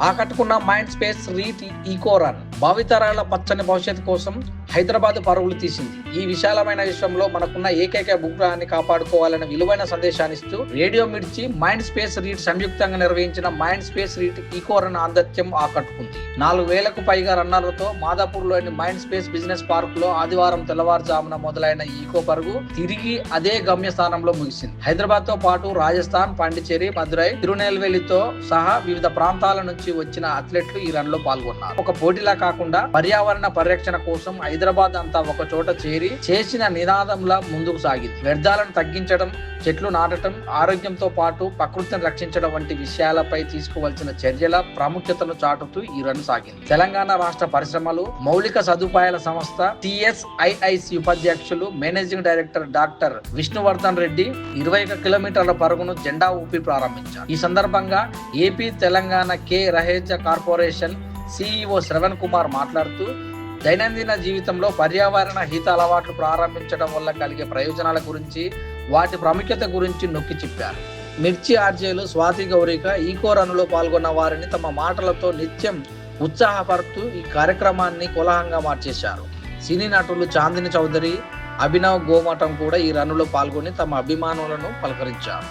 ఆకట్టుకున్న mind space రీట్ ఈకోరన్ భావితరాల పచ్చని భవిష్యత్తు కోసం హైదరాబాద్ పరుగులు తీసింది. ఈ విశాలమైన విశ్వంలో మనకున్న ఏకైక భూగ్రహాన్ని కాపాడుకోవాలనే విలువైన సందేశాన్ని ఇస్తూ రేడియో మిర్చి మైండ్ స్పేస్ రీట్ సంయుక్తంగా నిర్వహించిన mind space REIT eco run ఆందత్యం ఆకట్టుకుంది. నాలుగు వేలకు పైగా రన్నర్లతో మాదాపూర్లోని మైండ్ స్పేస్ బిజినెస్ పార్క్లో ఆదివారం తెల్లవారుజామున మొదలైన ఈకో పరుగు తిరిగి అదే గమ్యస్థానంలో ముగిసింది. హైదరాబాద్తో పాటు రాజస్థాన్ పాండిచేరి మదురై తిరునెల్వేలితో సహా వివిధ ప్రాంతాల నుంచి వచ్చిన అథ్లెట్లు ఈ రన్లో పాల్గొన్నారు. ఒక పోటీలా కాకుండా పర్యావరణ పరిరక్షణ కోసం ఐదు హైదరాబాద్ అంతా ఒక చోట చేరి చేసిన నినాదంలా ముందుకు సాగింది. వ్యర్థాలను తగ్గించడం చెట్లు నాటడం ఆరోగ్యంతో పాటు ప్రకృతిని రక్షించడం వంటి విషయాలపై తీసుకోవాల్సిన చర్యల ప్రాముఖ్యతను చాటుతూ ఈ రన్ సాగింది. తెలంగాణ రాష్ట్ర పరిశ్రమలు మౌలిక సదుపాయాల సంస్థ టిఎస్ఐఐసి ఉపాధ్యక్షులు managing director doctor Vishnuvardhan Reddy ఇరవై ఒక కిలోమీటర్ల పరుగును జెండా ఊపి ప్రారంభించారు. ఈ సందర్భంగా AP Telangana K Raheja corporation CEO Shravan Kumar మాట్లాడుతూ దైనందిన జీవితంలో పర్యావరణ హిత అలవాట్లు ప్రారంభించడం వల్ల కలిగే ప్రయోజనాల గురించి వాటి ప్రాముఖ్యత గురించి నొక్కి చెప్పారు. మిర్చి ఆర్జేలు స్వాతి గౌరిక ఈకో రన్లో పాల్గొన్న వారిని తమ మాటలతో నిత్యం ఉత్సాహపరుతూ ఈ కార్యక్రమాన్ని కోలాహంగా మార్చేశారు. సినీ నటులు చాందిని చౌదరి అభినవ్ గోమఠం కూడా ఈ రన్నులో పాల్గొని తమ అభిమానులను పలకరించారు.